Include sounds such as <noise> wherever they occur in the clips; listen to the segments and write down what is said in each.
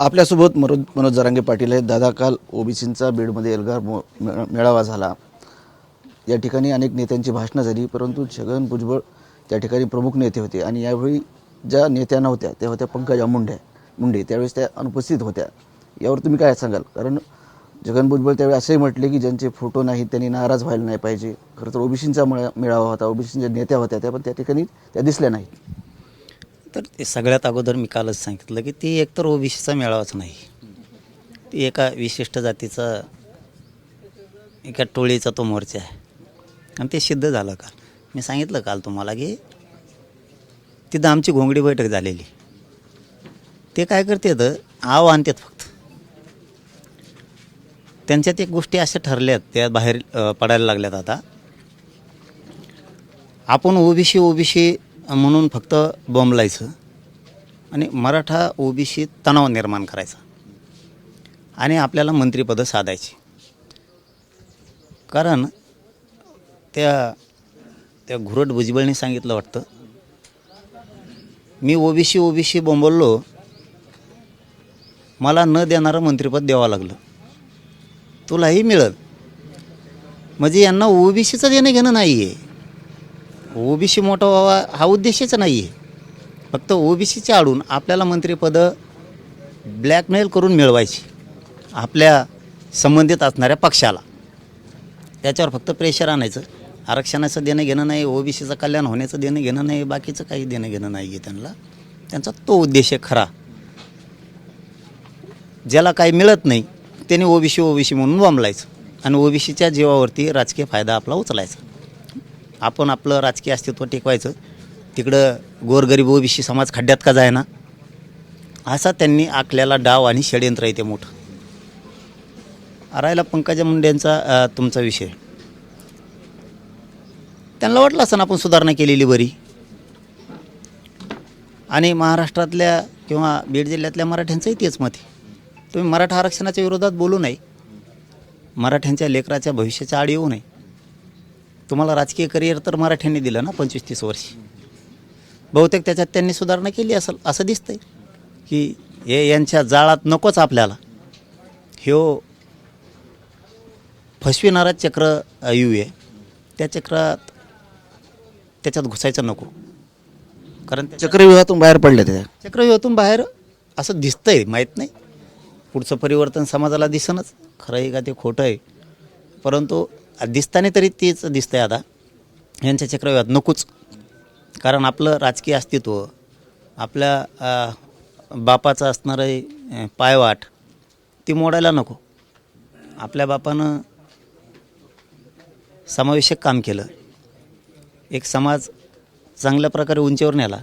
आपल्यासोबत मनोज मनोज जरांगे पाटील आहेत. दादा काल ओबीसींचा बीडमध्ये एल्गार मो मेळावा झाला. या ठिकाणी अनेक नेत्यांची भाषणं झाली परंतु छगन भुजबळ त्या ठिकाणी प्रमुख नेते होते आणि यावेळी ज्या नेत्या नव्हत्या त्या होत्या पंकजा मुंडे मुंडे. त्यावेळेस त्या अनुपस्थित होत्या. यावर तुम्ही काय सांगाल? कारण छगन भुजबळ त्यावेळी असंही म्हटले की ज्यांचे फोटो नाहीत त्यांनी नाराज व्हायला नाही पाहिजे. खरं तर ओबीसींचा मेळावा होता ओबीसींच्या नेत्या होत्या त्या पण त्या ठिकाणी त्या दिसल्या नाहीत. तर ते सगळ्यात अगोदर मी कालच सांगितलं की ती एकतर ओबीसीचा मेळावाच नाही. ती एका विशिष्ट जातीचा एका टोळीचा तो मोर्चा आहे. आणि ते सिद्ध झालं काल. मी सांगितलं काल तुम्हाला की तिथं आमची घोंगडी बैठक झालेली. ते काय करतात आव आणतात फक्त. त्यांच्यात एक गोष्टी अशा ठरल्यात त्या बाहेर पडायला लागल्यात आता. आपण ओबीसी ओबीसी म्हणून फक्त बोंबलायचं आणि मराठा ओबीसी तणाव निर्माण करायचा. आणि आपल्याला मंत्रिपदं साधायची. कारण त्या त्या घुरट भुजबळने सांगितलं वाटतं. मी ओबीसी ओबीसी बोंबललो. मला न देणारं मंत्रिपद द्यावं लागलं. तुलाही मिळत म्हणजे यांना ओबीसीचं देणं घेणं नाही आहे ओबीसी मोठा व्हावा हा उद्देशच नाही आहे फक्त ओबीसीचे आडून आपल्याला मंत्रिपदं ब्लॅकमेल करून मिळवायची. आपल्या संबंधित असणाऱ्या पक्षाला. त्याच्यावर फक्त प्रेशर आणायचं. आरक्षणाचं देणं घेणं नाही ओबीसीचं कल्याण होण्याचं देणं घेणं नाही बाकीचं काही देणं घेणं नाही आहे त्यांना. त्यांचा तो उद्देश आहे खरा. ज्याला काही मिळत नाही त्याने ओबीसी ओबीसी म्हणून बोंबलायचं. आणि ओबीसीच्या जीवावरती राजकीय फायदा आपला उचलायचा. आपण आपलं राजकीय अस्तित्व टिकवायचं. तिकडं गोरगरीब ओबीसी समाज खड्ड्यात का जायना? असा त्यांनी आखलेला डाव आणि षडयंत्र येते मोठं. राहिला पंकजा मुंडेंचा तुमचा विषय. त्यांना वाटलं असं आपण सुधारणा केलेली बरी. आणि महाराष्ट्रातल्या किंवा बीड जिल्ह्यातल्या मराठ्यांचंही तेच मत आहे. तुम्ही मराठा आरक्षणाच्या विरोधात बोलू नये. मराठ्यांच्या लेकराच्या भविष्याच्या आड येऊ नये. तुम्हाला राजकीय करिअर तर मराठ्यांनी दिलं ना पंचवीस तीस वर्षी. बहुतेक त्याच्यात त्यांनी सुधारणा केली असेल असं दिसतंय की हे यांच्या जाळात नकोच आपल्याला. ह्यो फसविणारा चक्र यू आहे. त्या चक्रात त्याच्यात घुसायचं नको. कारण चक्रव्यूहातून बाहेर पडल्या त्या चक्रव्यूहातून बाहेर असं दिसतंय माहीत नाही. पुढचं परिवर्तन समाजाला दिसनच खरं आहे का ते खोटं आहे परंतु दिसताना तरी तेच दिसतंय आता. यांच्या चक्रव्यूहात नकोच. कारण आपलं राजकीय अस्तित्व आपल्या बापाचं असणारं पायवाट ती मोडायला नको. आपल्या बापानं समावेशक काम केलं. एक समाज चांगल्या प्रकारे उंचीवर नेला.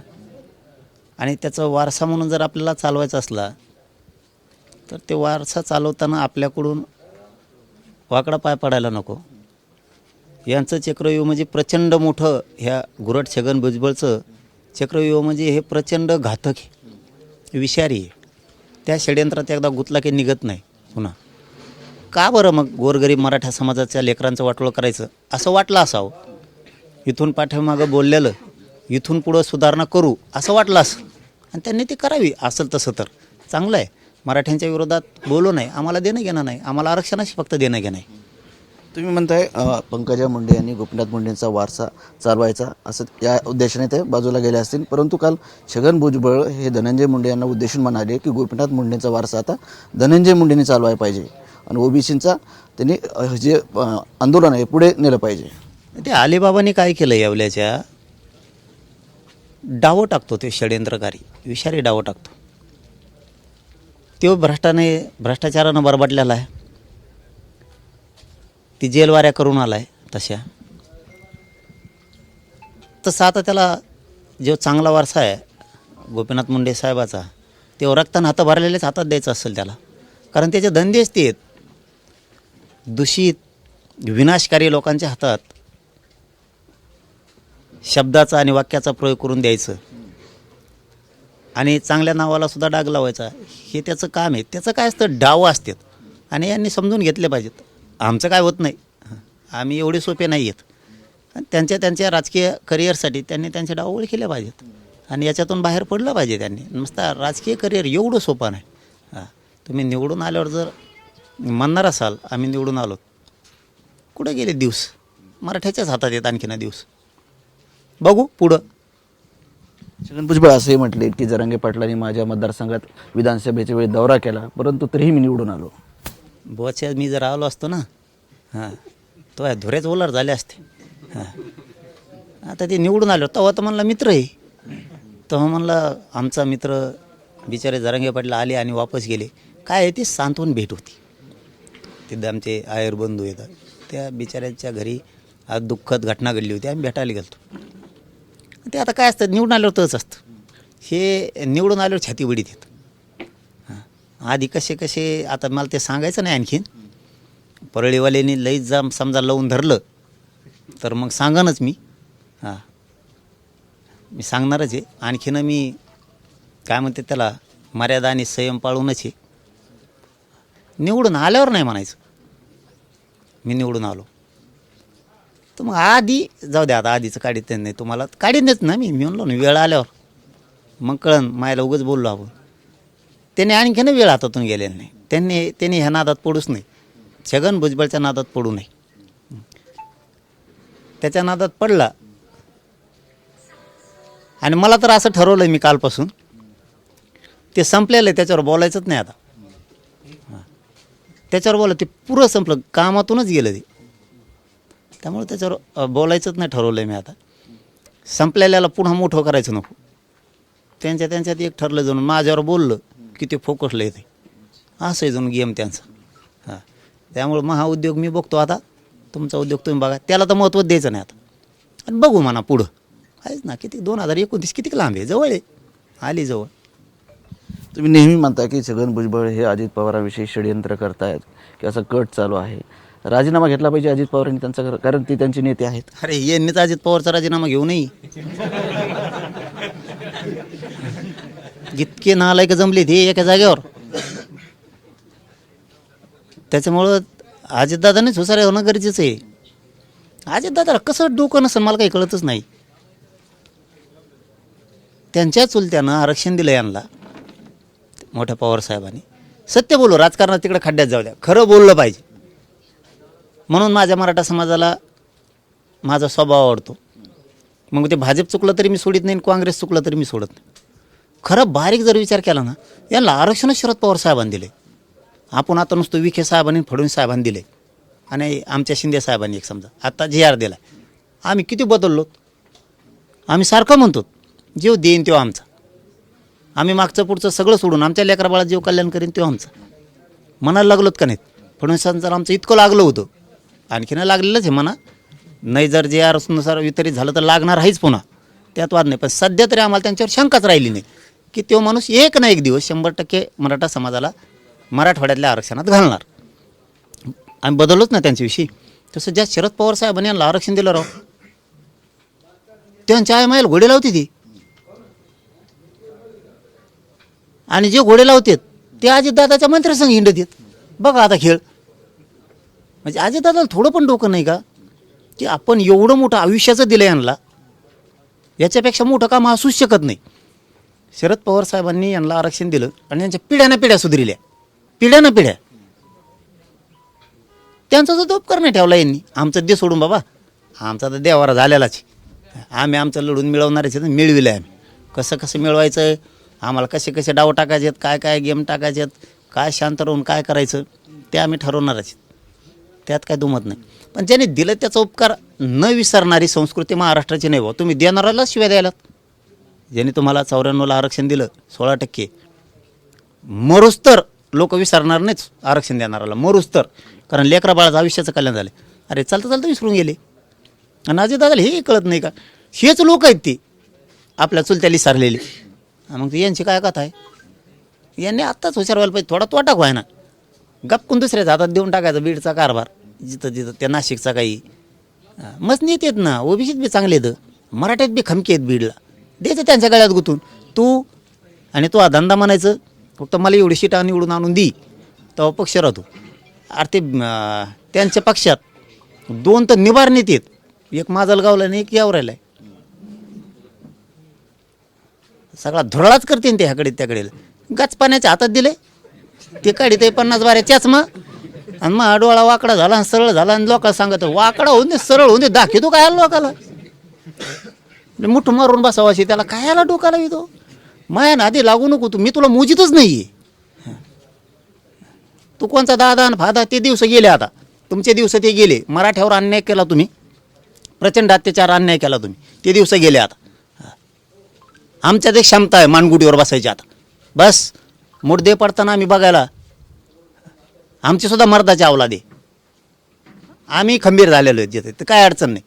आणि त्याचा वारसा म्हणून जर आपल्याला चालवायचा असला तर ते वारसा चालवताना आपल्याकडून वाकडा पाय पडायला नको. यांचं चक्रव्यूह म्हणजे प्रचंड मोठं ह्या गुरट छगन भुजबळचं चक्रव्यूह म्हणजे हे प्रचंड घातक आहे. विषारी आहे. त्या षडयंत्रात एकदा गुतला की निघत नाही पुन्हा. का बरं मग गोरगरीब मराठा समाजाच्या लेकरांचं वाटोळं करायचं? असं वाटलं असावं? इथून पाठीमागं बोललेलं इथून पुढं सुधारणा करू असं वाटलं असं. आणि त्यांनी ती करावी असेल तसं तर. चांगलं आहे. मराठ्यांच्या विरोधात बोलू नाही आम्हाला देणं घेणं नाही. आम्हाला आरक्षणाशी फक्त देणं घेणं आहे. तुम्ही म्हणताय पंकजा मुंडे यांनी गोपीनाथ मुंडेंचा वारसा चालवायचा असं या उद्देशाने ते बाजूला गेले असतील. परंतु काल छगन भुजबळ हे धनंजय मुंडे यांना उद्देशून म्हणाले की गोपीनाथ मुंडेंचा वारसा आता धनंजय मुंडेंनी चालवायला पाहिजे. आणि ओबीसींचा त्यांनी जे आंदोलन आहे पुढे नेलं पाहिजे. ते अलिबाबांनी काय केलं यावल्याच्या? डावं टाकतो ते षडयंत्रकारी. विषारी डावं टाकतो. तो भ्रष्टाने भ्रष्टाचारानं बरबाटलेला आहे. ती जेलवाऱ्या करून आला आहे तशा. तसं आता त्याला जो चांगला वारसा आहे गोपीनाथ मुंडे साहेबाचा ते रक्तानं हातं भरलेलेच हातात द्यायचं असेल त्याला. कारण त्याचे धंदेच ते आहेत. दूषित विनाशकारी लोकांच्या हातात शब्दाचा आणि वाक्याचा प्रयोग करून द्यायचं. आणि चांगल्या नावाला सुद्धा डाग लावायचा. हे त्याचं काम आहे. त्याचं काय असतं? डावं असतात. आणि यांनी समजून घेतले पाहिजेत. आमचं काय होत नाही. आम्ही एवढे सोपे नाही आहेत. आणि त्यांच्या त्यांच्या राजकीय करिअरसाठी त्यांनी त्यांचे डाव केले पाहिजेत. आणि याच्यातून बाहेर पडलं पाहिजे त्यांनी. नुसता राजकीय करिअर एवढं सोपं नाही. हां. तुम्ही निवडून आल्यावर जर म्हणणार असाल आम्ही निवडून आलो. कुठे गेले दिवस? मराठ्याच्याच हातात येत आणखीन दिवस. बघू पुढं. छगन भुजबळ असंही म्हटले की जरांगे पाटलांनी माझ्या मतदारसंघात विधानसभेच्या वेळी दौरा केला परंतु तरीही मी निवडून आलो. बोच्या मी जर आलो असतो ना हां तो आहे धुरेच ओलार झाले असते. हां. आता ते निवडून आलो तेव्हा तर म्हणला मित्र आहे. तेव्हा म्हणला आमचा मित्र बिचारे जरांगे पाटील आले आणि वापस गेले. काय आहे ती सांत्वन भेट होती. तिथं आमचे आयर बंधू येतात. त्या बिचाऱ्यांच्या घरी आज दुःखद घटना घडली होती. आम्ही भेटायला गेलो ते आता काय असतं निवडून आल्यावर तच असतं. हे निवडून आल्यावर छाती बडीत येतं आधी कसे कसे आता मला ते सांगायचं नाही आणखीन. परळीवाल्यानी लईच जाम समजा लावून धरलं तर मग सांगानच मी. हां. मी सांगणारच आहे. आणखीन मी काय म्हणते त्याला मर्यादा आणि संयम पाळूनच आहे. निवडून आल्यावर नाही म्हणायचं. मी निवडून आलो. तर मग आधी जाऊ द्या आता आधीचं काढीत नाही तुम्हाला काढीन देत ना मी. मी म्हणलो ना वेळ आल्यावर. मग कळन मायला उगच बोललो आपण. त्याने आणखीन वेळ हातातून गेलेला नाही. त्यांनी त्यांनी ह्या नादात पडूच नाही. छगन भुजबळच्या नादात पडू नये. त्याच्या नादात पडला. आणि मला तर असं ठरवलं मी कालपासून ते संपलेलं आहे त्याच्यावर बोलायचंच नाही आता. त्याच्यावर बोला ते पुरं संपलं कामातूनच गेलं ते. त्यामुळे त्याच्यावर बोलायचंच नाही ठरवलं आहे मी आता. संपलेल्याला पुन्हा मोठं करायचं नको. त्यांच्या त्यांच्यात एक ठरलं जाऊन माझ्यावर बोललं. की ते फोकसलं येते असं आहे जाऊन गेम त्यांचा. हां. त्यामुळे मग हा उद्योग मी बघतो आता. तुमचा उद्योग तुम्ही बघा. त्याला तर महत्त्व द्यायचं नाही आता. आणि बघू म्हणा पुढं. आहेच ना किती दोन हजार एकोणतीस किती लांब आहे? जवळ आहे. आली जवळ. तुम्ही नेहमी म्हणता की छगन भुजबळ हे अजित पवारांविषयी षडयंत्र करतायत की असं कट चालू आहे. राजीनामा घेतला पाहिजे अजित पवारांनी त्यांचा कर- कारण ते त्यांचे नेते आहेत. अरे यांनीच अजित पवारचा राजीनामा घेऊ नये. जितके नालायक जमले ते एका जागेवर. त्याच्यामुळं अजितदादानेच हुसारे होणं गरजेचं आहे. अजितदादाला कसं डोकं नसेल मला काही कळतच नाही. त्यांच्या चुलत्यानं आरक्षण दिलं यांना मोठ्या पवारसाहेबांनी सत्य बोलू राजकारणात तिकडे खड्ड्यात जाऊ द्या. खरं बोललं पाहिजे. म्हणून माझ्या मराठा समाजाला माझा स्वभाव आवडतो. मग ते भाजप चुकलं तरी मी सोडित नाही काँग्रेस चुकलं तरी मी सोडत नाही. खरं बारीक जर विचार केला ना यांना आरक्षणच शरद पवार साहेबांनी दिले आपण आता नुसतं विखे साहेबांनी फडणवीस साहेबांनी दिले आणि आमच्या शिंदे साहेबांनी एक समजा. आत्ता जे आर दिला आम्ही किती बदललो? आम्ही सारखं म्हणतो जीव देईन तो आमचा. आम्ही मागचं पुढचं सगळं सोडून आमच्या लेकराबाळा जीव कल्याण करीन तो आमचा. मनाला लागलोत का नाहीत? फडणवीसांचं आमचं इतकं लागलं होतं. आणखीन लागलेलंच आहे म्हणा नाही जर जे आरनुसार वितरित झालं तर लागणार आहेच पुन्हा. त्यात वाद नाही. पण सध्या तरी आम्हाला त्यांच्यावर शंकाच राहिली नाही. की तो माणूस एक ना एक दिवस शंभर टक्के मराठा समाजाला मराठवाड्यातल्या आरक्षणात घालणार. आम्ही बदललोच ना त्यांच्याविषयी. तसं ज्या शरद पवार साहेबांनी यांना आरक्षण दिलं राव त्यांच्या आई मायला घोडे लावते ती. आणि जे घोडे लावतात ते अजितदादाच्या मंत्र्यासंग हिंडत आहेत बघा आता खेळ. म्हणजे अजितदादाला थोडं पण डोकं नाही का? की आपण एवढं मोठं आयुष्याचं दिलं यांना याच्यापेक्षा मोठं काम असूच शकत नाही. शरद पवार साहेबांनी यांना आरक्षण दिलं आणि यांच्या पिढ्यानं पिढ्या सुधरिल्या. पिढ्यानं पिढ्या. त्यांचा जो उपकार नाही ठेवला यांनी. आमचं दे सोडून बाबा. आमचा तर देवारा झालेलाच आम्ही आमचं लढून मिळवणारच आहेत मिळविलं आहे आम्ही. कसं कसं मिळवायचं? आहे आम्हाला कसे कसे डाव टाकायचे आहेत काय काय गेम टाकायचे आहेत काय शांत राहून काय करायचं ते आम्ही ठरवणारच आहेत. त्यात काय दुमत नाही. पण ज्याने दिलं त्याचा उपकार न विसरणारी संस्कृती महाराष्ट्राची नाही भाऊ तुम्ही देणाऱ्याला शिवाय द्यायलात. ज्याने तुम्हाला चौऱ्याण्णवला आरक्षण दिलं सोळा टक्के. मरुस्तर लोक विसरणार नाहीच आरक्षण देणाराला मरुस्तर. कारण लेकरा बाळाचं आयुष्याचं कल्याण झालं अरे चालतं चालतं विसरून गेले. आणि अजय दादाला हे कळत नाही का? हेच लोक आहेत ती. आपल्या चुलत्याली सारलेली. मग यांची काय कथा आहे? यांनी आत्ताच हुशार व्हायला पाहिजे थोडा तोटा व्हाय ना गपकून दुसऱ्याच्या हातात देऊन टाकायचा बीडचा कारभार. जिथं जिथं त्या नाशिकचा काही. मस्त नेत आहेत ना ओबीसीत बी चांगले आहेत. मराठ्यात बी खमके आहेत बीडला. द्यायचं त्यांच्या गळ्यात गुतून. तू आणि तो हा धंदा म्हणायचं फक्त मला एवढी शिटा निवडून आणून दी. तेव्हा पक्ष राहतो. अरे ते त्यांच्या पक्षात दोन तर निवारणीत नेते एक एक माजलगावला आणि एक यावरायला सगळा धुरळाच करते ते ह्याकडे त्याकडे. गच पाण्याच्या हातात दिले. ते काढी ते पन्नास बाऱ्याच्याच मग आणि मग डोळा वाकडा झाला आणि सरळ झाला आणि लोकांना सांगत वाकडा होऊन दे सरळ होऊन दे दाखवतो काय आला लोकाला मुठ मारून बसावं अशी त्याला काय आला डोकाला येतो माया नादी लागू नको तू मी तुला मोजितच नाही तू कोणचा दादा आणि फादा ते दिवस गेले आता. तुमचे दिवस ते गेले. मराठ्यावर अन्याय केला तुम्ही. प्रचंड अत्याचार अन्याय केला तुम्ही. ते दिवस गेले आता. आमच्यात एक क्षमता आहे मानगुडीवर बसायची आता. बस मुडदे पडताना आम्ही बघायला. आमची सुद्धा मर्दाची अवलादे आम्ही खंबीर झालेलो आहे जिथे. तर काय अडचण नाही.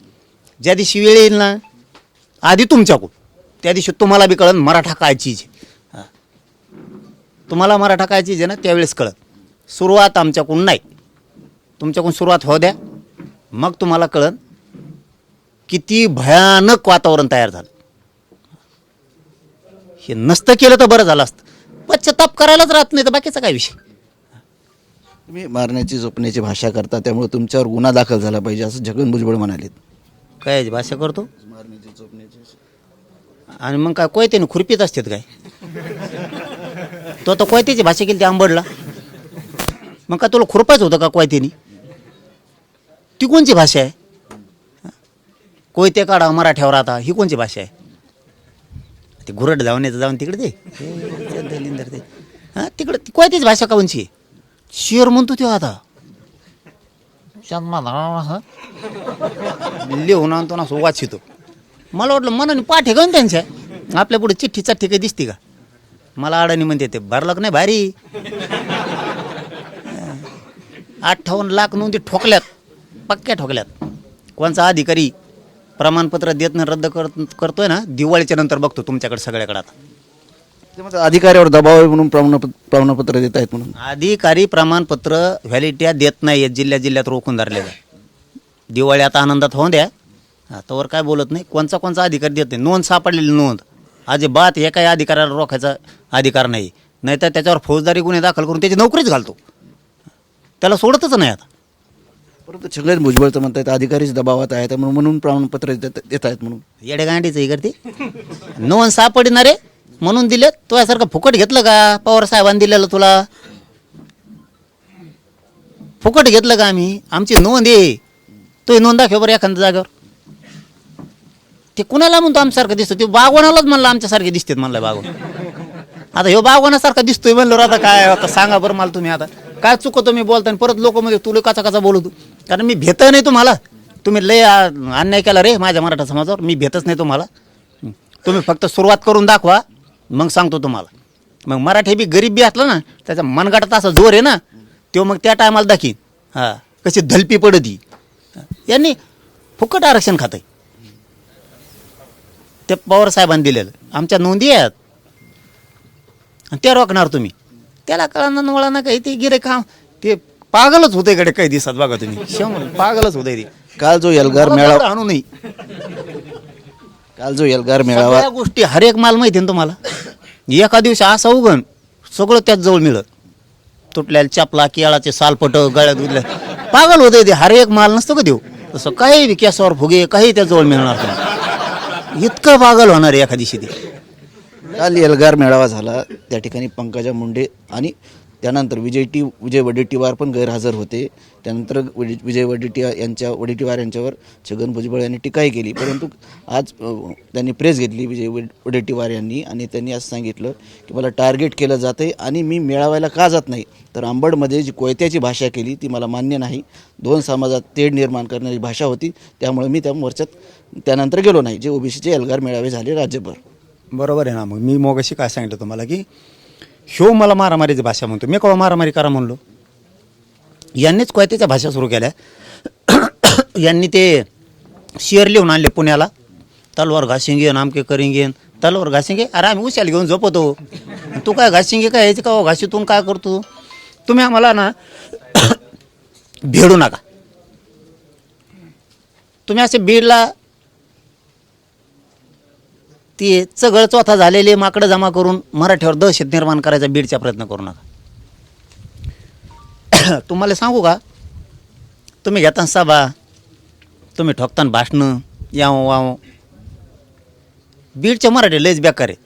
ज्या दिवशी वेळ येईल ना आधी तुमच्याकडून. त्या दिवशी तुम्हाला बी कळन मराठा काय चीज आहे. हा. तुम्हाला मराठा काय चीज आहे ना त्यावेळेस कळत सुरुवात आमच्याकडून नाही. तुमच्याकडून सुरुवात होऊ द्या. मग तुम्हाला कळन किती भयानक वातावरण तयार झालं. हे नसतं केलं तर बरं झालं असतं. पश्चाताप करायलाच राहत नाही तर बाकीचा काय विषय? तुम्ही मारण्याची झोपण्याची भाषा करता त्यामुळे तुमच्यावर गुन्हा दाखल झाला पाहिजे असं छगन भुजबळ म्हणालेत. काय भाषा करतो? आणि मग काय कोयत्याने खुरपीत असतात काय? तो आता कोयत्याची भाषा केली ती आंबडला. मग काय तुला खुरपायचं होतं का कोयत्यानी ती कोणची भाषा आहे? कोयते काढा मराठ्यावर आता ही कोणची भाषा आहे? ते घुरट जाऊन येतं जाऊन तिकडे ते हे, हां तिकडं ती कोयत्याची भाषा का कोणची शेर म्हणतो तो आता. शांत लिहून आणतो ना असं वाचितो. मला वाटलं मनाने पाठ आहे का त्यांच्या आपल्या पुढे चिठ्ठी चाठ्ठी काही दिसते का? मला अडाणी म्हणते ते भरलं का नाही भारी? <laughs> अठ्ठावन्न लाख नोंदी ठोकल्यात पक्क्या ठोकल्यात. कोणचा अधिकारी प्रमाणपत्र देत नाही रद्द कर करतोय ना दिवाळीच्या नंतर बघतो तुमच्याकडे सगळ्याकडे आता. अधिकाऱ्यावर दबाव आहे म्हणून प्रमाणपत्र प्रमाणपत्र देत आहेत म्हणून. अधिकारी प्रमाणपत्र व्हॅलिडिटी देत नाही जिल्ह्यात जिल्ह्यात रोखून धरलेलं दिवाळी आता आनंदात होऊन द्या. आतावर काय बोलत नाही. कोणचा कोणचा अधिकारी देत नाही. नोंद सापडलेली नोंद. अजिबात एकाही अधिकाऱ्याला रोखायचा अधिकार नाही. नाहीतर त्याच्यावर फौजदारी गुन्हे दाखल करून त्याची नोकरीच घालतो. त्याला सोडतच नाही आता. परंतु छगन भुजबळचं म्हणतात अधिकारीच दबावात आहेत म्हणून म्हणून प्रमाणपत्र देत देत आहेत म्हणून. येडेगांडीचं हे करते. नोंद सापडणारे म्हणून दिले तो यासारखं फुकट घेतलं का? पवार साहेबांनी दिलेलं तुला? फुकट घेतलं का आम्ही? आमची नोंद आहे. तो ही नोंद दाखव बरं एखाद्या जागेवर. ते कुणाला म्हणतो आमच्यासारखं दिसतो? ते बागवणालाच म्हणलं आमच्यासारखे दिसतात म्हणलं बागवण आता ह्यो बागवणासारखा दिसतोय म्हणलं आता काय आता सांगा बरं मला तुम्ही आता. काय चुकतो मी बोलता आणि परत लोक म्हणजे तुला कचा कचा बोलतो कारण मी भेत नाही तुम्हाला. तुम्ही लय अन्याय केला रे माझ्या मराठा समाजावर. मी भेतच नाही तुम्हाला. तुम्ही फक्त सुरुवात करून दाखवा मग सांगतो तुम्हाला. मग मराठी बी गरीब बी असलं ना त्याचा मनगाटात असा जोर आहे ना तो मग त्या टायमाला दाखीन. हां कशी धलपी पडती. यांनी फुकट आरक्षण खातं ते पवार साहेबांनी दिलेलं. आमच्या नोंदी आहेत. आणि ते रोखणार तुम्ही. त्याला कळणार वळणार काही ते गिरे काम ते पागलच होते कडे काही दिवसात बघा तुम्ही. शंभर पागलच होते ते. काल जो एल्गार मेळावा आणू नाही काल जो एल्गार मेळावा सगळ्या गोष्टी हर एक माल माहिती ना तुम्हाला? एका दिवशी असा उगण सगळं त्याच जवळ मिळत. तुटलेल्या चपला केळाचे सालपट गळ्यात गुदल्या पागल होते ते. हर एक माल नसतो का देऊ? तसं काही बी केसावर फुगे काही त्या जवळ मिळणार तुम्हाला. इतकं पागल होणार आहे एका दिवशी ते काल एल्गार मेळावा झाला. त्या ठिकाणी पंकजा मुंडे आणि त्यानंतर विजय टी विजय वडेट्टीवार पण गैरहजर होते. त्यानंतर विजय विजय वडेट्टीवार यांच्या वडेट्टीवार यांच्यावर छगन भुजबळ यांनी टीकाही केली. परंतु आज अ, त्यांनी प्रेस घेतली विजय वड- वडेट्टीवार यांनी आणि त्यांनी असं सांगितलं की मला टार्गेट केलं जातं आहे आणि मी मेळाव्याला का जात नाही? तर आंबडमध्ये जी कोयत्याची भाषा केली ती मला मान्य नाही. दोन समाजात तेढ निर्माण करणारी भाषा होती. त्यामुळे मी त्या मोर्चात त्यानंतर गेलो नाही जे ओबीसीचे एल्गार मेळावे झाले राज्यभर. बरोबर आहे ना मग मी मोगाशी काय सांगितलं तुम्हाला की ह्यो मला मारामारीची भाषा म्हणतो. मी केव्हा मारामारी करा म्हणलो? यांनीच कोयत्याच्या भाषा सुरू केल्या. <coughs> यांनी ते शेअर लिहून आणले पुण्याला. तलवार घासिंगे नामके करिंगेन तलवार घासिंगे अरे आम्ही उशाला घेऊन झोपतो. तू काय घासिंगे काय? यायचं का घाशीतून काय करतो? तुम्ही आम्हाला ना <coughs> भेडू नका. तुम्ही असे बीडला ती चगळ चोथा झालेले माकडं जमा करून मराठीवर दहशत निर्माण करायचा बीडचा प्रयत्न करू नका. <coughs> तुम्हाला सांगू का? तुम्ही घेताना सभा तुम्ही ठोकताना भाषणं याव वाव. बीडच्या मराठी लयच बेकार आहेत.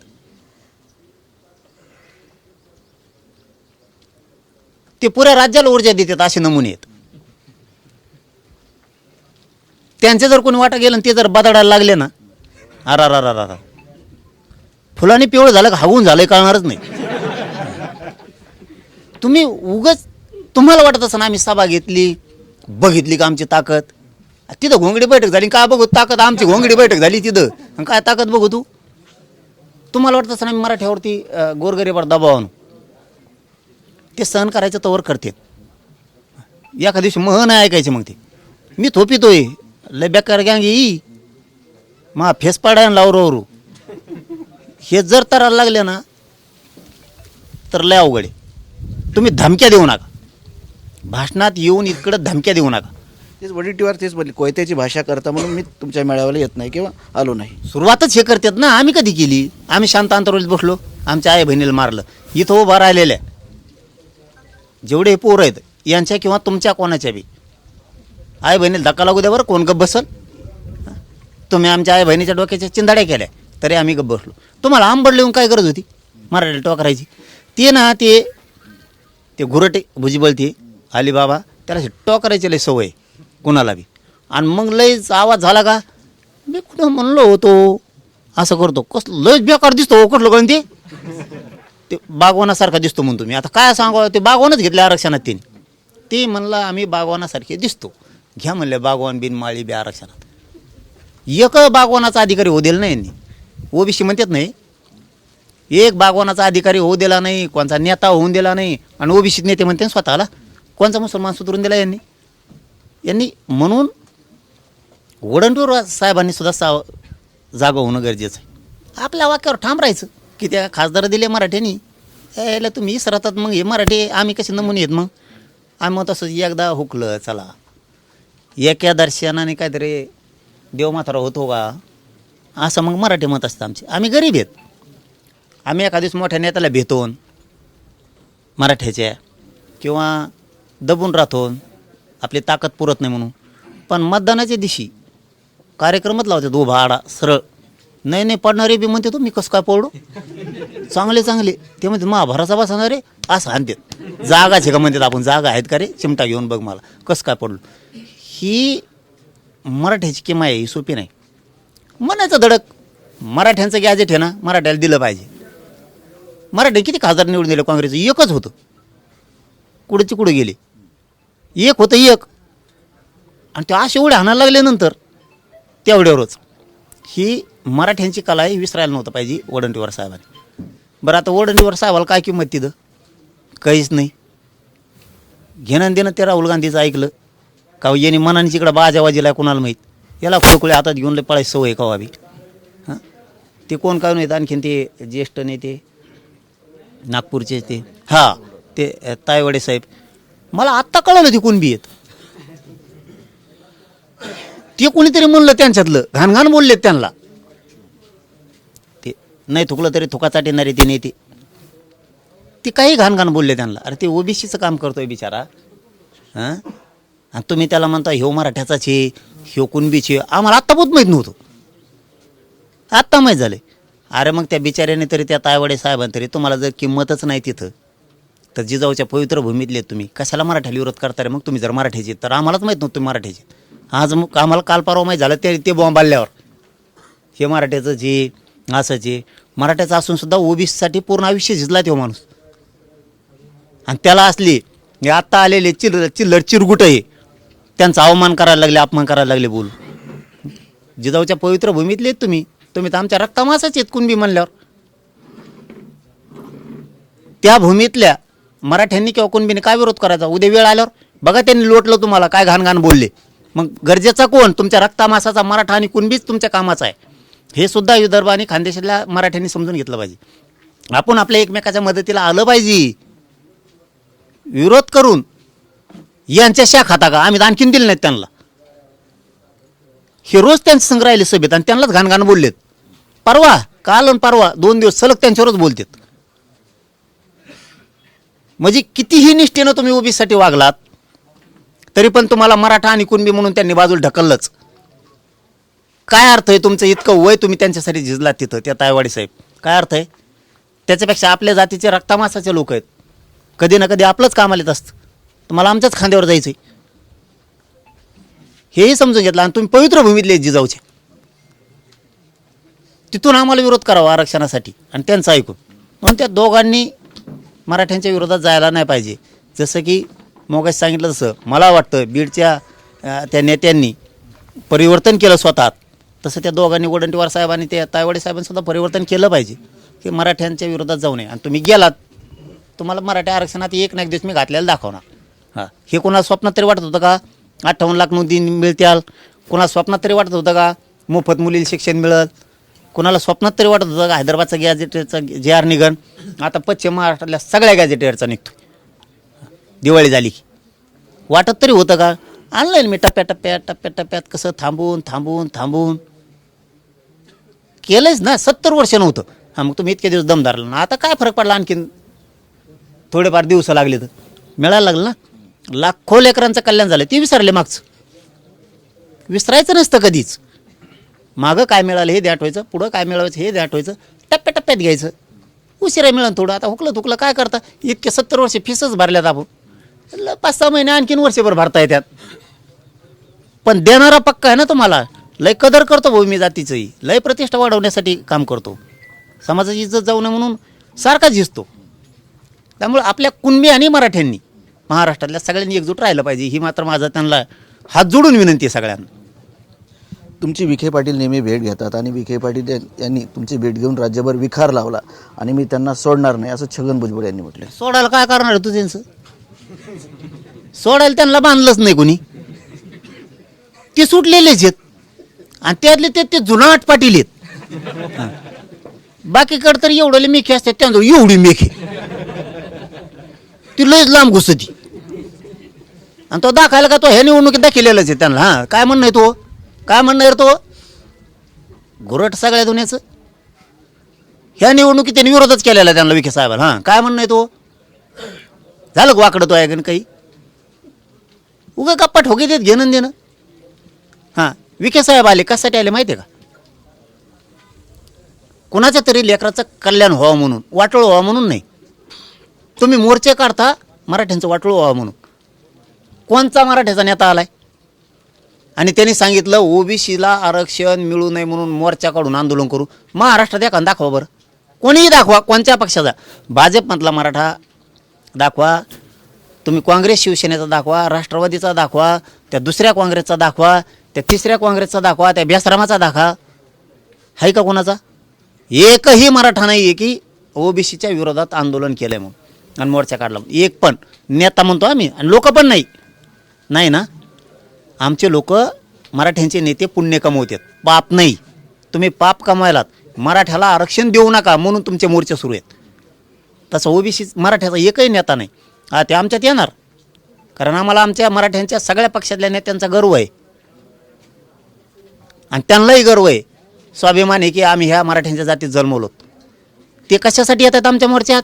ते पुऱ्या राज्याला ऊर्जा देतात असे नमुने आहेत. त्यांचे जर कोणी वाटा गेलं आणि ते जर बदडायला लागले ना अरा रा रा रा फुलाने पिवळं झालं का हवून झालं कळणारच नाही. तुम्ही उगच तुम्हाला वाटत असं ना आम्ही सभा घेतली बघितली का आमची ताकद? तिथं घोंगडी बैठक झाली का बघू ताकद? आमची घोंगडी बैठक झाली तिथं. काय ताकद बघू तू? तुम्हाला वाटत असं ना आम्ही मराठ्यावरती अं, गोरगरीबावर दबाव आणू? ते सहन करायचं तवर करते एका दिवशी मह नाही ऐकायचे मग ते. मी थोपितोय लय बेकार गँग येई मा फेस पाडायला लावरो हे जर तरायला लागले ना तर लय अवघड आहे. तुम्ही धमक्या देऊ नका. भाषणात येऊन इकडं धमक्या देऊ नका. तेच वडीटीवर तेच बोलले कोयत्याची भाषा करता म्हणून मी तुमच्या मेळाव्याला येत नाही किंवा आलो नाही. सुरुवातच हे करतात ना आम्ही कधी केली? आम्ही शांत अंतरवलीत बसलो आमच्या आई बहिणीला मारलं. इथं उभा राहिलेल्या. जेवढे पोरं आहेत यांच्या किंवा तुमच्या कोणाच्या बी. आई बहिणीला धक्का लागू द्या बरं कोण गप्प बसल? तुम्ही आमच्या आई बहिणीच्या डोक्याच्या चिंधाड्या केल्या. तरी आम्ही गप्प बसलो. तुम्हाला आंबड लिहून काय गरज होती? मराठी टोकरायची ते ना ते ते घुरटे भुजबळ ते अलिबाबा त्याला टोकरायची लय सवय कुणाला बी. आणि मग लयच आवाज झाला का मी कुठं म्हणलो होतो? असं करतो. कसलं लयच बेकार दिसतो हो, कुठलं कळून ते? ते बागवानासारखा दिसतो म्हणतो मी आता काय सांगा ते बागवानच घेतले आरक्षणात त्यांनी ते म्हणलं आम्ही बागवानासारखे दिसतो. घ्या म्हणले बागवान बिन माळी बी आरक्षणात. एक बागवानाचा अधिकारी होऊ दिला नाही यांनी. ओबीसी म्हणतात नाही. एक बागवानाचा अधिकारी होऊ दिला नाही कोणचा नेता होऊन दिला नाही आणि ओबीसी नेते म्हणते ना स्वतःला. कोणचा मुसलमान सुधरून दिला यांनी? यांनी म्हणून वडंटूर साहेबांनी सुद्धा साव जागा होणं गरजेचं आहे. आपल्या वाक्यावर ठाम राहायचं की त्या खासदार दिले मराठ्यांनी. यायला तुम्ही इसरतात मग हे मराठी आम्ही कसे नमुने आहेत मग? आम्ही मग तसं एकदा हुकलं चला. एका दर्शनाने काहीतरी देवमाथारा होतो का? असं मग मराठी मत असतं आमचे. आम्ही गरीब आहेत. आम्ही एका दिवस मोठ्या नेत्याला भेटून मराठ्याच्या किंवा दबून राहतो आपली ताकद पुरत नाही म्हणून. पण मतदानाच्या दिवशी कार्यक्रमच लावतात उभा आडा सरळ. नाही नाही पडणारे बी म्हणते तुम्ही कसं काय पडू? चांगले चांगले. ते म्हणते मा भरासा बसणार रे. असं आणतात. जागाचे का? म्हणतात आपण. जागा आहेत का रे? चिमटा घेऊन बघ मला. कसं काय पडलो ही मराठ्याची किमा आहे ही सोपी नाही. म्हणायचं धडक. मराठ्यांचं गॅजेट आहे ना मराठ्याला दिलं पाहिजे. मराठी किती खासदार निवडून दिलं? काँग्रेसचं एकच होतं. कुठेची कुठं गेले? एक होतं एक. आणि ते असे एवढे हाणायला लागल्यानंतर तेवढ्यावरच ही मराठ्यांची कला आहे ही विसरायला नव्हतं पाहिजे वडंटीवर साहेबांनी. बरं आता वडंटीवर साहेबाला काय किंमत तिथं? काहीच नाही. घेणं देणं ते राहुल गांधीचं ऐकलं. का हो, यांनी मनाने तिकडं बाजावाजीला कुणाला माहीत? याला खुळकुळे हातात घेऊन लय पळायची सवय का बी. हां? ते कोण काय नाहीत आणखीन ते ज्येष्ठ नेते नागपूरचे ते. हां ते तायवडे साहेब. मला आत्ता कळलं ते कोण बी आहेत ते कोणीतरी म्हणलं त्यांच्यातलं. घाणघाण बोललेत त्यांना. ते नाही थुकलं तरी थुका चाटणारे ते नेते. ते काही घाणघाण बोलले त्यांना. अरे ते ओबीसीचं काम करतोय बिचारा. हां? आणि तुम्ही त्याला म्हणता ह्यो मराठ्याचाच आहे. ह्यो कुणबीचे आम्हाला आत्ता बहुत माहीत नव्हतं. आत्ता माहीत झाले. अरे मग त्या बिचाऱ्याने तरी त्या तायवाडे साहेबांनी तरी तुम्हाला जर किंमतच नाही तिथं तर जिजाऊच्या पवित्र भूमीतले तुम्ही. कशाला मराठ्याला विरोध करता रे मग तुम्ही जर मराठीचे? तर आम्हालाच माहीत नव्हतं मराठीचे. आज मग आम्हाला काल परवा माहीत झालं ते ते बॉम्ब आल्यावर हे मराठ्याचं जे असं जे मराठ्याचं असूनसुद्धा ओबीसीसाठी पूर्ण आयुष्य झिजला तो माणूस. आणि त्याला असली हे आत्ता आलेले चिल चिल्लर चिरगुट आहे त्यांचा अवमान करायला लागले अपमान करायला लागले बोल. जिजाऊच्या पवित्र भूमीतले आहेत तुम्ही. तुम्ही तर आमच्या रक्तामासाचे आहेत कुणबी म्हणल्यावर. त्या भूमीतल्या मराठ्यांनी किंवा कुणबीने काय विरोध करायचा? उद्या वेळ आल्यावर बघा त्यांनी लोटलं तुम्हाला काय घाणघाण बोलले. मग गरजेचा कोण? तुमच्या रक्तामासाचा मराठा आणि कुणबीच तुमच्या कामाचा आहे. हे सुद्धा विदर्भ आणि खानदेशातल्या मराठ्यांनी समजून घेतलं पाहिजे. आपण आपल्या एकमेकाच्या मदतीला आलं पाहिजे. विरोध करून यांच्या शाखा का? आम्ही तर आणखीन दिले नाहीत त्यांना. हे रोज त्यांचे संघ राहिले सभेत आणि त्यांनाच घाणघाण बोललेत. परवा काल आणि परवा दोन दिवस सलग त्यांच्यावरच बोलतात. म्हणजे कितीही निष्ठेनं तुम्ही ओबीसीसाठी वागलात तरी पण तुम्हाला मराठा आणि कुणबी म्हणून त्यांनी बाजूला ढकललंच. काय अर्थ आहे तुमचं इतकं वय तुम्ही त्यांच्यासाठी झिजलात तिथं त्या तायवाडी साहेब? काय अर्थ आहे? त्याच्यापेक्षा आपल्या जातीचे रक्तामासाचे लोक आहेत. कधी ना कधी आपलंच कामाला येत असतं. तर मला आमच्याच खांद्यावर जायचं आहे हेही समजून घेतलं आणि तुम्ही पवित्र भूमीतले जिजाऊचे. तिथून आम्हाला विरोध करावा आरक्षणासाठी आणि त्यांचं ऐकून. म्हणून त्या दोघांनी मराठ्यांच्या विरोधात जायला नाही पाहिजे. जसं की मोगाश सांगितलं तसं मला वाटतं बीडच्या त्या नेत्यांनी परिवर्तन केलं स्वतः तसं त्या दोघांनी वडंटीवार साहेबांनी त्या तायवाडे साहेबांसुद्धा परिवर्तन केलं पाहिजे की मराठ्यांच्या विरोधात जाऊ नये. आणि तुम्ही गेलात तुम्हाला मराठा आरक्षणात एक ना एक दिवस मी घातलेला दाखवणार. हां. हे कोणाला स्वप्नात तरी वाटत होतं का? अठ्ठावन्न लाख नोंदी मिळत्याल कोणाला स्वप्नात तरी वाटत होतं का? मोफत मुलीला शिक्षण मिळत कोणाला स्वप्नात तरी वाटत होतं का? हैदराबादचा गॅजेटेरचा जे आर निघन आता पश्चिम महाराष्ट्रातल्या सगळ्या गॅजेटेरचा निघतो. दिवाळी झाली. की वाटत तरी होतं का? आणलं मी टप्प्या टप्प्यात टप्प्या टप्प्यात कसं थांबून थांबून थांबून. केलंच ना. सत्तर वर्ष नव्हतं. हां मग तुम्ही इतके दिवस दम धरला ना. आता काय फरक पडला आणखीन? थोडेफार दिवस लागले तर. मिळायला लागलं ना? लाखो लेकरांचं कल्याण झालं. ते विसरले मागचं. विसरायचं नसतं कधीच. मागं काय मिळालं हे द्याट व्हायचं पुढं काय मिळवायचं हे द्याट व्हायचं टप्प्या टप्प्यात घ्यायचं. उशिरा मिळालं थोडं आता हुकलं थुकलं काय करता? इतके सत्तर वर्ष फीसच भरल्यात आपण. ल- पाच सहा महिने आणखीन वर्षभर भरता येतात पण देणारा पक्का आहे ना तुम्हाला? लय कदर करतो भाऊ मी जातीचंही. लय प्रतिष्ठा वाढवण्यासाठी काम करतो. समाजाची इज्जत जाऊ नये म्हणून सारखाच झिजतो त्यामुळे आपल्या कुणबी आणि मराठ्यांनी महाराष्ट्रातल्या सगळ्यांनी एकजूट राहिलं पाहिजे. ही मात्र माझा त्यांना हात जोडून विनंती आहे सगळ्यांना. तुमची विखे पाटील नेहमी भेट घेतात आणि विखे पाटील यांनी तुमची भेट घेऊन राज्यभर विखार लावला आणि मी त्यांना सोडणार नाही असं छगन भुजबळ यांनी म्हटलं सोडायला काय करणार तू त्यांचं सोडायला त्यांना बांधलंच नाही कोणी. ते सुटलेलेच आहेत. आणि त्यातले ते ते जुनाट पाटील आहेत. बाकीकडे तर एवढे मेखे असतात त्यांचं एवढी मेखे. ती लयच लांब घुसती. आणि तो दाखवायला का तो ह्या निवडणुकीत दाखिलेलाच आहे त्यांना हां? काय म्हणणं आहे तो? काय म्हणणं आहे तो? घुरट सगळ्या दुनियाचं. ह्या निवडणुकीत त्यांनी विरोधच केलेला त्यांना विखे साहेबाला हां? काय म्हणणं आहे तो? झालं का वाकडं तो आहे का काही? उगा गप्पा ठोके देत घेणं देणं. हां विखे साहेब आले कशासाठी आले माहिती आहे का? कुणाच्या तरी लेकराचं कल्याण व्हावं म्हणून वाटोळ व्हावं म्हणून नाही. तुम्ही मोर्चे काढता मराठ्यांचं वाटोळ व्हावं म्हणून. कोणचा मराठ्याचा नेता आलाय? आणि त्यांनी सांगितलं ओबीसीला आरक्षण मिळू नये म्हणून मोर्चा काढून आंदोलन करू. महाराष्ट्रात एखादा दाखवा बरं. कोणीही दाखवा कोणत्या पक्षाचा. भाजपमधला मराठा दाखवा तुम्ही काँग्रेस शिवसेनेचा दाखवा राष्ट्रवादीचा दाखवा त्या दुसऱ्या काँग्रेसचा दाखवा त्या तिसऱ्या काँग्रेसचा दाखवा त्या बेसरामाचा दाखवा. आहे का कोणाचा? एकही मराठा नाही आहे की ओबीसीच्या विरोधात आंदोलन केलं आहे म्हणून आणि मोर्चा काढला एक पण नेता म्हणतो आम्ही आणि लोक पण नाही. नाही ना? आमचे लोक मराठ्यांचे नेते पुण्य कमवतात. पाप नाही. तुम्ही पाप कमवायलात. मराठ्याला आरक्षण देऊ नका म्हणून तुमचे मोर्चे सुरू आहेत. तसं ओबीसी मराठ्याचा एकही नेता नाही. हा ते आमच्यात येणार. कारण आम्हाला आमच्या मराठ्यांच्या सगळ्या पक्षातल्या नेत्यांचा गर्व आहे. आणि त्यांनाही गर्व आहे. स्वाभिमान आहे की आम्ही ह्या मराठ्यांच्या जातीत जन्मवलो ते कशासाठी येतात आमच्या मोर्चात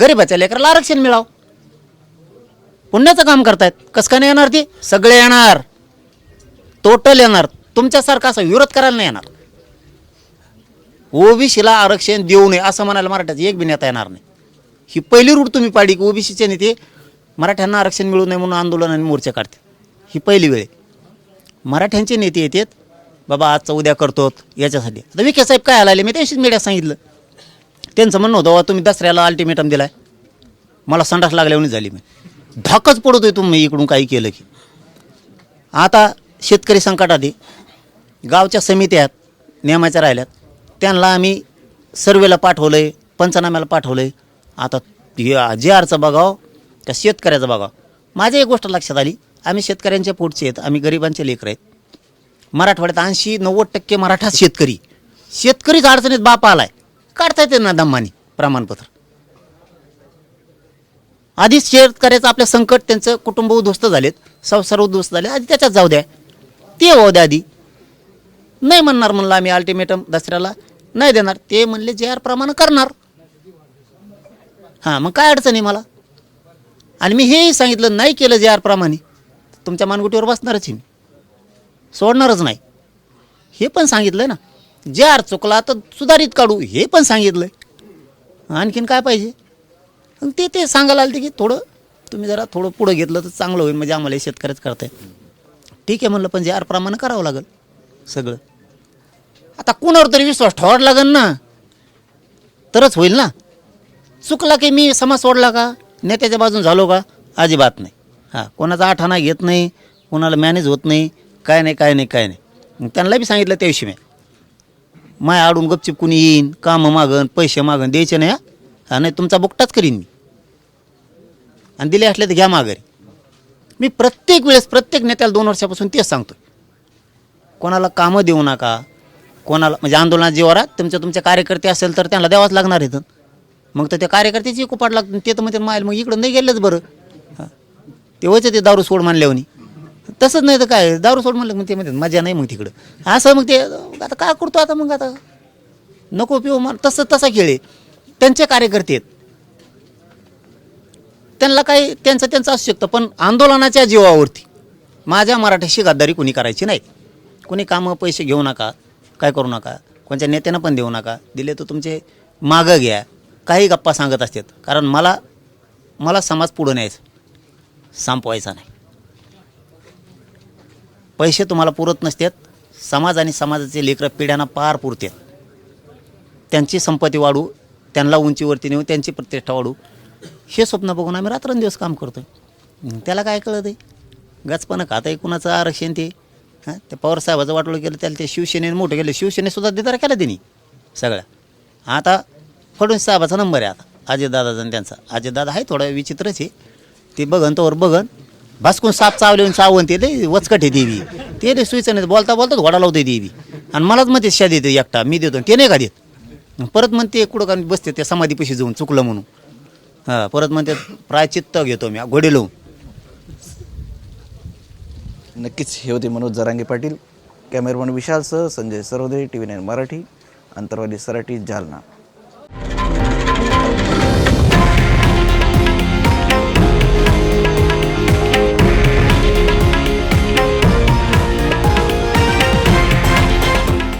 गरीबाच्या लेकराला आरक्षण मिळावं. पुण्याचं काम करतायत. कसं काय नाही येणार ते? सगळे येणार. टोटल येणार. तुमच्यासारखा असा विरोध करायला नाही येणार. ओबीसीला आरक्षण देऊ नये असं म्हणायला मराठ्याचं एक बी नेता येणार नाही. ही पहिली रूट तुम्ही पाडी की ओबीसीचे नेते मराठ्यांना आरक्षण मिळू नये म्हणून आंदोलन आणि मोर्चा काढते ही पहिली वेळ आहे. मराठ्यांचे नेते येतात. बाबा आजचं उद्या करतो याच्यासाठी. आता विखे साहेब काय आले मी त्याशीच मीडिया सांगितलं. त्यांचं म्हणणं होतं तुम्ही दसऱ्याला अल्टिमेटम दिलाय. मला संडास लागल्यावर झाली मी. धाकच पडत आहे तुम्ही इकडून काही केलं की. आता शेतकरी संकटात आहे. गावच्या समित्या नियमाच्या राहिल्यात. त्यांना आम्ही सर्वेला पाठवलं आहे पंचनाम्याला पाठवलं आहे आता जे आरचं बघावं त्या शेतकऱ्याचं बघावं? माझी एक गोष्ट लक्षात आली. आम्ही शेतकऱ्यांच्या पोटचे आहेत. आम्ही गरिबांचे लेकर आहेत. मराठवाड्यात ऐंशी नव्वद टक्के मराठा शेतकरी. शेतकरीच अडचणीत बाप आलाय. काढता येते ना दम्मानी प्रमाणपत्र. आधीच शेतकऱ्याचं आपलं संकट त्यांचं कुटुंब उद्ध्वस्त झालेत. संसार उद्ध्वस्त झाले. आधी त्याच्यात जाऊ द्या. ते हो द्या आधी. नाही म्हणणार म्हणलं आम्ही अल्टिमेटम दसऱ्याला. नाही देणार. ते म्हणले जे आर प्रमाणे करणार. हां मग काय अडचण आहे मला? आणि मी हेही सांगितलं नाही केलं जे आर प्रमाणे. तुमच्या मानगुटीवर बसणारच आहे मी. सोडणारच नाही. हे पण सांगितलं ना. जे आर चुकला तर सुधारित काढू हे पण सांगितलं आणखीन काय पाहिजे? मग ते ते सांगायला आलं की थोडं तुम्ही जरा थोडं पुढं घेतलं तर चांगलं होईल म्हणजे आम्हाला शेतकऱ्याच करताय ठीक आहे म्हणलं पण जे प्रमाणे करावं लागेल सगळं. आता कोणावर तरी विश्वास ठेवावा लागेल ना? तरच होईल ना? चुकला की मी समाज सोडला का? नेत्याच्या बाजून झालो का? अजिबात नाही. हां कोणाचा आठाणा घेत नाही कोणाला मॅनेज होत नाही काय नाही काय नाही काय नाही. मग त्यांना बी सांगितलं त्याविषयी मी. माय आडून गपचिप कुणी येईन कामं मागन पैसे मागन द्यायचे नाही हा? नाही तुमचा बुकटाच करीन मी. आणि दिले असले तर घ्या माघारी. मी प्रत्येक वेळेस प्रत्येक नेत्याला दोन वर्षापासून तेच सांगतो कोणाला कामं देऊ नका कोणाला म्हणजे आंदोलनात जीवारा तुमचे तुमचे कार्यकर्ते असेल तर त्यांना द्यावाच लागणार इथं मग तर त्या कार्यकर्त्याची कुपाट लागते ते तर म्हणते मायल मग इकडं नाही गेलंच बरं. हा. ते ते दारू सोड मानल्यावनी तसंच नाही तर काय दारू सोड म्हणलं मग ते म्हणते मजा नाही मग तिकडं. असं मग ते आता काय करतो आता मग आता? नको पिऊ मग तसं तसा खेळ आहे. त्यांचे कार्यकर्ते आहेत. त्यांना काही त्यांचं त्यांचं असू शकतं पण आंदोलनाच्या जीवावरती माझ्या मराठीशी गद्दारी कोणी करायची नाही. कोणी कामं पैसे घेऊ नका काय करू नका कोणत्या नेत्यानं पण देऊ नका दिले तर तुमचे मागं घ्या काही गप्पा सांगत असतात. कारण मला मला समाज पुढं न्यायचा संपवायचा नाही. पैसे तुम्हाला पुरत नसतात समाज आणि समाजाचे लेकरं पिढ्यांना पार पुरतात. त्यांची संपत्ती वाढू त्यांना उंचीवरती नेऊ त्यांची प्रतिष्ठा वाढू हे स्वप्न बघून आम्ही रात्रंदिवस काम करतो त्याला काय कळत आहे गचपणं खातं आहे कुणाचं आरक्षण ते? हां ते पवारसाहेबाचं वाटलं गेलं त्याला ते शिवसेनेने मोठं गेलं शिवसेनेसुद्धा देतारा केला त्यांनी सगळ्या. आता फडणवीस साहेबाचा नंबर आहे आता. अजयदादाचा आणि त्यांचा. अजयदादा आहे थोडं विचित्रच आहे. ते बघन तोवर बघन. भासकून साप चावले चावून ते लय वचकट आहे देवी. ते लय सुईचं नाही बोलता बोलता घोडा लावते देवी. आणि मलाच म्हणते शा देते एकटा मी देतो ते नाही का देत? परत म्हणते कुठं का बसते त्या समाधीपाशी जाऊन चुकलं म्हणून. हां परत म्हणते प्रायचित्त घेतो मी घोडे लावून. नक्कीच हे होते Manoj Jarange Patil cameraman विशालसह Sanjay Sarode T V nine Marathi अंतरवादी सराठी जालना.